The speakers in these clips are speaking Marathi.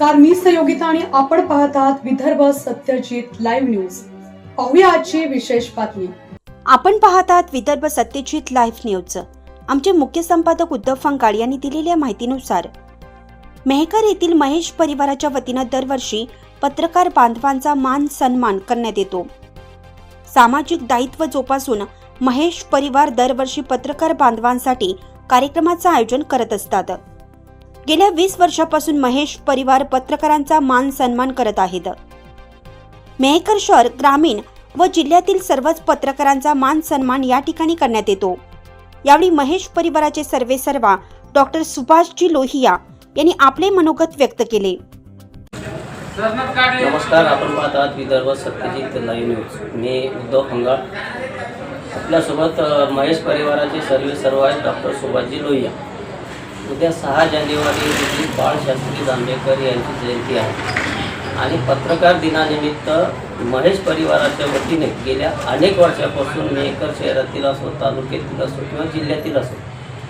नमस्कार मी सहयोगिता आणि आपण पाहत आहात विदर्भ सत्यजित लाईव्ह न्यूज पाहूया आजची विशेष बातमी. आपण पाहत आहात विदर्भ सत्यजित लाईव्ह न्यूज आमचे मुख्य संपादक उद्धव फंकाळ यांनी दिलेल्या माहितीनुसार मेहकर येथील महेश परिवाराच्या वतीनं दरवर्षी पत्रकार बांधवांचा मान सन्मान करण्यात येतो. सामाजिक दायित्व जोपासून महेश परिवार दरवर्षी पत्रकार बांधवांसाठी कार्यक्रमाचं आयोजन करत असतात. गेल्या वीस वर्षापासून महेश परिवार पत्रकारांचा मान सन्मान करत आहेत. मेहकर शहर ग्रामीण व जिल्ह्यातील सर्वच पत्रकारांचा मान सन्मान या ठिकाणी करण्यात येतो. यावेळी महेश परिवाराचे सर्वे सर्वा डॉक्टर सुभाषजी लोहिया यांनी आपले मनोगत व्यक्त केले. नमस्कार आपण पाहत आहात विदर्भ सत्यजित लाईव्ह न्यूज. मी उद्धव खंगाळ आपल्यासोबत महेश परिवाराचे सर्वे सर्व आहेत डॉक्टर सुभाषजी लोहिया. उद्या सहा जानेवारी रोजी बाळशास्त्री जांभेकर यांची जयंती आहे. आणि पत्रकार दिनानिमित्त महेश परिवाराच्या वतीने गेल्या अनेक वर्षापासून मेकर शहरातील असो तालुक्यातील असो किंवा जिल्ह्यातील असो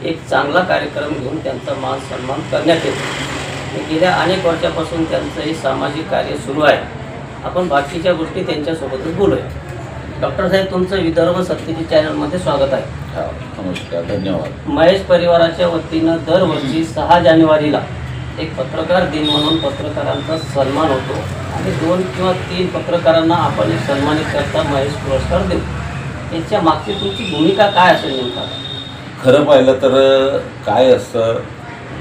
एक चांगला कार्यक्रम घेऊन त्यांचा मान सन्मान करण्यात येतो. गेल्या अनेक वर्षापासून त्यांचं हे सामाजिक कार्य सुरू आहे. आपण बाकीच्या गोष्टी त्यांच्यासोबतच बोलूया. डॉक्टर साहेब तुमचं विदर्भ सत्यजित चॅनलमध्ये स्वागत आहे. हा, नमस्कार धन्यवाद. महेश परिवाराच्या वतीनं दरवर्षी सहा जानेवारीला एक पत्रकार दिन म्हणून पत्रकारांचा सन्मान होतो आणि दोन किंवा तीन पत्रकारांना आपण एक सन्मानित करता महेश पुरस्कार देऊ. याच्या मागची तुमची भूमिका काय असेल नेमका? खरं पाहिलं तर काय असतं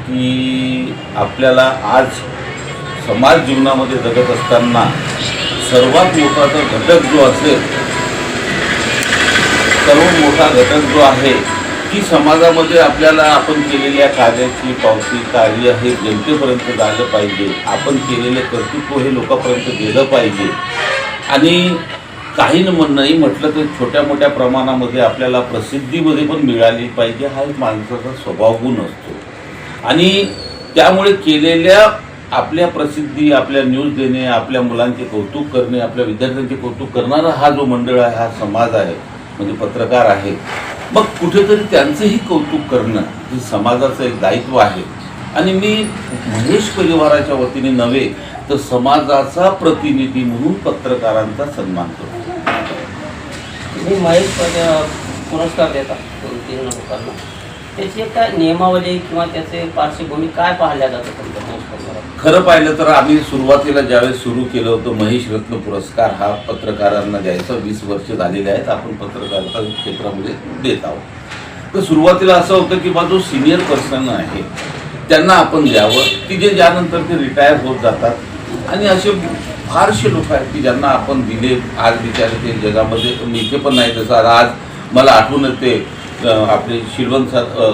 की आपल्याला आज समाज जीवनामध्ये जगत असताना सर्वात मोठा घटक जो असेल सर्वात मोठा घटक जो आहे की समाजामध्ये आपल्याला आपण केलेल्या कार्याची पावती कार्य हे जनतेपर्यंत झालं पाहिजे. आपण केलेले कर्तृत्व हे लोकांपर्यंत गेलं पाहिजे. आणि काही न म्हण- नाही म्हटलं तर छोट्या मोठ्या प्रमाणामध्ये आपल्याला प्रसिद्धीमध्ये पण मिळाली पाहिजे. हा एक माणसाचा स्वभाव गुण असतो. आणि त्यामुळे केलेल्या आपल्या प्रसिद्धी आपल्या न्यूज देणे आपल्या मुलांचे कौतुक करणे आपल्या विद्यार्थ्यांचे कौतुक करणारा हा जो मंडळ आहे हा समाज आहे म्हणजे पत्रकार आहेत मग कुठेतरी त्यांचंही कौतुक करणं हे समाजाचं एक दायित्व आहे. आणि मी महेश परिवाराच्या वतीने नव्हे तर समाजाचा प्रतिनिधी म्हणून पत्रकारांचा सन्मान करतो. तुम्ही महेश पुरस्कार देता दोन तीन लोकांना. त्याची काय नियमावली किंवा त्याचे पार्श्वभूमी काय पाहिल्या जातं तुमच्या खरं पाहिलं तर आम्ही सुरुवातीला ज्यावेळेस सुरू केलं होतं महेश रत्न पुरस्कार हा पत्रकारांना द्यायचा. वीस वर्ष झालेले आहेत. आपण पत्रकारिता क्षेत्रामध्ये देत आहोत. तर सुरुवातीला असं होतं की बा जो सिनियर पर्सन आहे त्यांना आपण द्यावं. की जे ज्यानंतर ते रिटायर होत जातात. आणि असे फारसे लोक आहेत की ज्यांना आपण दिले आज बिचारे ते जगामध्ये मी इथे पण नाही तसं. आज मला आठवण येते आपले शिलवंत सर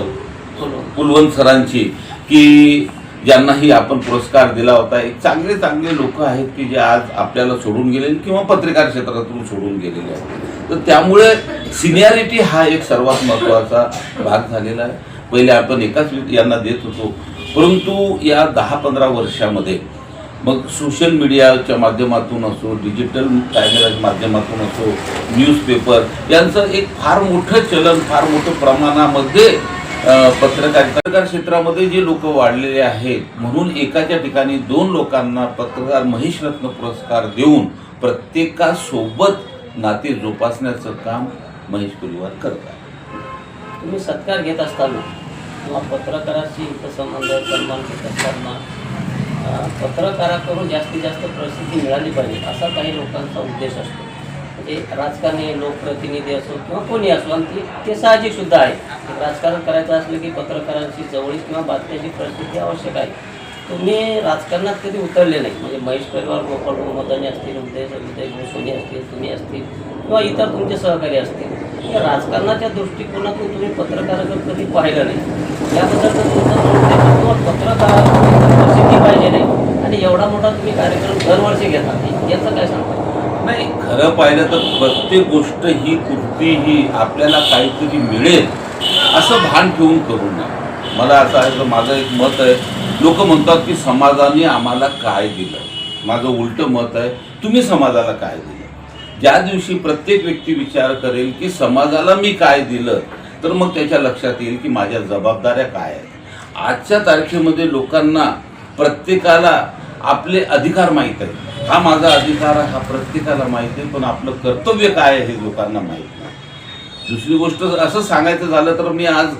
कुलवंत सरांची की ज्यांनाही आपण पुरस्कार दिला होता एक चांगले चांगले लोक आहेत की जे आज आपल्याला सोडून गेले किंवा पत्रकार क्षेत्रातून सोडून गेलेले आहेत. तर त्यामुळे सिनियरिटी हा एक सर्वात महत्त्वाचा भाग झालेला आहे. पहिले आपण एकाच यांना देत होतो. परंतु या दहा पंधरा वर्षामध्ये मग सोशल मीडियाच्या माध्यमातून असो डिजिटल कॅमेराच्या माध्यमातून असो न्यूजपेपर यांचं एक फार मोठं चलन फार मोठं प्रमाणामध्ये पत्रकार पत्रकार क्षेत्रामध्ये जे लोक वाढलेले आहेत म्हणून एकाच्या ठिकाणी दोन लोकांना पत्रकार महेश रत्न पुरस्कार देऊन प्रत्येकासोबत नाते जोपासण्याचं काम महेश परिवार करत आहे तुम्ही सत्कार घेत असताना किंवा पत्रकाराशी हितसंबंध सन्मान घेत असताना पत्रकाराकडून जास्तीत जास्त प्रसिद्धी मिळाली पाहिजे असा काही लोकांचा उद्देश असतो. म्हणजे राजकारणी लोकप्रतिनिधी असो किंवा कोणी असो आणि ते साहजिक सुद्धा आहे. राजकारण करायचं असलं की पत्रकारांची जवळीक किंवा बातम्याची परिस्थिती आवश्यक आहे. तुम्ही राजकारणात कधी उतरले नाही. म्हणजे महेश परिवार गोपाळ मदानी असतील उदय उदय सोनी असतील तुम्ही असतील किंवा इतर तुमचे सहकारी असतील. या राजकारणाच्या दृष्टिकोनातून तुम्ही पत्रकाराकडे कधी पाहिलं नाही. याबद्दल तर तुमचं म्हणणं प्रसिद्धी पाहिजे नाही. आणि एवढा मोठा तुम्ही कार्यक्रम दरवर्षी घेता. याचं काय सांगता? नाही खरं पाहिलं तर प्रत्येक गोष्ट ही कुठलीही आपल्याला काहीतरी मिळेल असं भान ठेवून करू नये. मला असं आहे तर माझं एक मत आहे. लोक म्हणतात की समाजाने आम्हाला काय दिलं? माझं उलटं मत आहे तुम्ही समाजाला काय दिलं? ज्या दिवशी प्रत्येक व्यक्ती विचार करेल की समाजाला मी काय दिलं तर मग त्याच्या लक्षात येईल की माझ्या जबाबदाऱ्या काय आहेत. आजच्या तारखेमध्ये लोकांना प्रत्येकाला आपले अधिकार माहीत आहेत. हा माझा अधिकार आहे हा प्रत्येकाला माहिती आहे पण आपलं कर्तव्य काय आहे हे लोकांना माहीत नाही. दुसरी गोष्ट असं सांगायचं झालं तर मी आज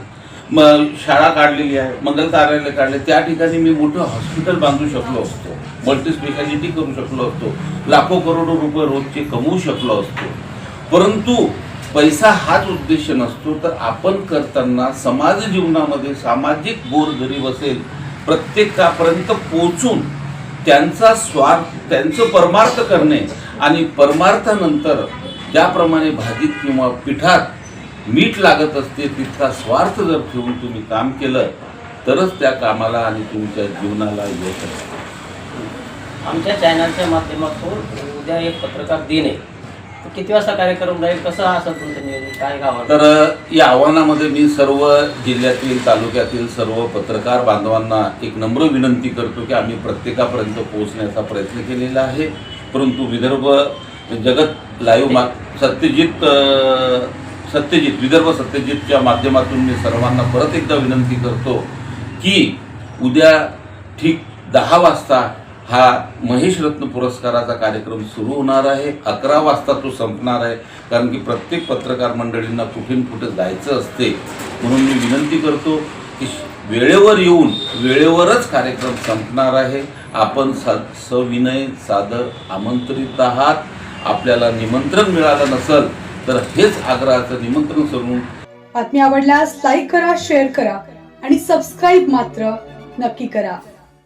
म शाळा काढलेली आहे मंगल कार्यालय काढले त्या ठिकाणी मी मोठं हॉस्पिटल बांधू शकलो असतो मल्टी स्पेशालिटी करू शकलो असतो लाखो करोडो रुपये रोजचे कमवू शकलो असतो. परंतु पैसा हाच उद्देश नसतो तर आपण करताना समाज जीवनामध्ये सामाजिक बोर गरीब असेल प्रत्येकापर्यंत पोचून त्यांचा स्वार्थ त्यांचं परमार्थ करणे आणि परमार्थानंतर ज्याप्रमाणे भाजीत किंवा पिठात मीठ लागत असते तितका स्वार्थ जर ठेवून तुम्ही काम केलं तरच त्या कामाला आणि तुमच्या जीवनाला यश असते. आमच्या चॅनलच्या माध्यमातून उद्या एक पत्रकार दिन आहे. किती वाजता कार्यक्रम राहील? कसं असं तुमचं तर या आव्हानामध्ये मी सर्व जिल्ह्यातील तालुक्यातील सर्व पत्रकार बांधवांना एक नम्र विनंती करतो की आम्ही प्रत्येकापर्यंत पोहोचण्याचा प्रयत्न केलेला आहे. परंतु विदर्भ जगत लाईव्ह मा सत्यजित सत्यजित विदर्भ सत्यजितच्या माध्यमातून मी सर्वांना परत एकदा विनंती करतो की उद्या ठीक दहा वाजता हा महेश रत्न पुरस्काराचा कार्यक्रम सुरू होणार आहे. अकरा वाजता तो संपणार आहे. कारण की प्रत्येक पत्रकार मंडळींना कुठे न कुठे जायचं असते म्हणून मी विनंती करतो की वेळेवर येऊन वेळेवरच कार्यक्रम संपणार आहे. आपण सा सविनय सादर आमंत्रित आहात. आपल्याला निमंत्रण मिळालं नसेल तर हेच आग्रहाचं निमंत्रण सोडून बातमी आवडल्यास लाईक करा शेअर करा आणि सबस्क्राईब मात्र नक्की करा.